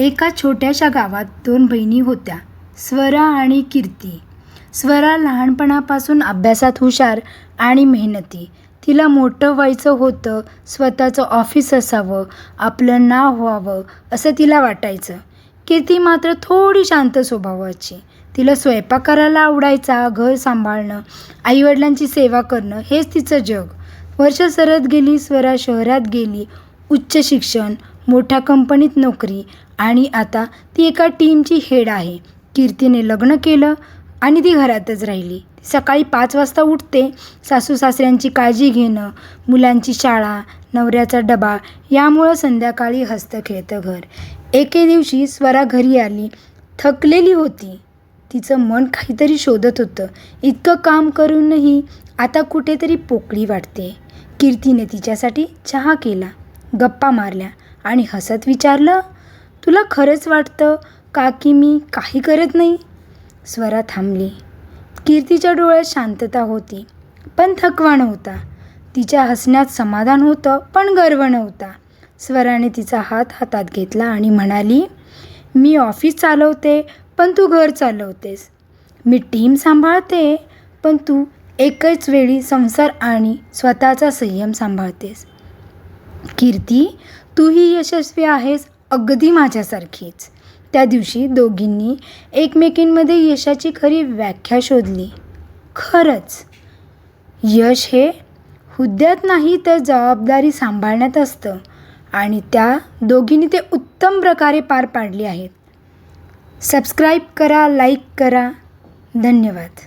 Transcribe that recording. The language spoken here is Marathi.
एका छोट्याशा गावात दोन बहिणी होत्या स्वरा आणि कीर्ती. स्वरा लहानपणापासून अभ्यासात हुशार आणि मेहनती. तिला मोठं व्हायचं होतं स्वतःचं ऑफिस असावं आपलं नाव व्हावं असं तिला वाटायचं. कीर्ती मात्र थोडी शांत स्वभावाची. तिला स्वयंपाक करायला आवडायचा घर सांभाळणं आईवडिलांची सेवा करणं हेच तिचं जग. वर्ष सरत गेली स्वरा शहरात गेली उच्च शिक्षण मोठ्या कंपनीत नोकरी आणि आता ती एका टीमची हेड आहे. कीर्तीने लग्न केलं आणि ती घरातच राहिली. सकाळी पाच वाजता उठते सासू सासऱ्यांची काळजी घेणं मुलांची शाळा नवऱ्याचा डबा यामुळं संध्याकाळी हसतं खेळतं घर. एके दिवशी स्वरा घरी आली थकलेली होती. तिचं मन काहीतरी शोधत होतं. इतकं काम करूनही आता कुठेतरी पोकळी वाटते. कीर्तीने तिच्यासाठी चहा केला. गप्पा मारल्या. आणि हसत विचारलं तुला खरंच वाटतं का की मी काही करत नाही? स्वरा थांबली. कीर्तीच्या डोळ्यात शांतता होती पण थकवा नव्हता तिच्या हसण्यात समाधान होतं पण गर्व नव्हता. स्वराने तिचा हात हातात घेतला आणि म्हणाली मी ऑफिस चालवते पण तू घर चालवतेस. मी टीम सांभाळते पण तू एकच वेळी संसार आणि स्वतःचा संयम सांभाळतेस. कीर्ती तूही यशस्वी आहेस अगदी माझ्यासारखीच. त्या दिवशी दोघींनी एकमेकींमध्ये यशाची खरी व्याख्या शोधली. खरंच. यश हे हुद्द्यात नाही तर जबाबदारी सांभाळण्यात असतं आणि त्या दोघींनी ते उत्तम प्रकारे पार पाडली आहेत. सबस्क्राईब करा लाईक करा. धन्यवाद.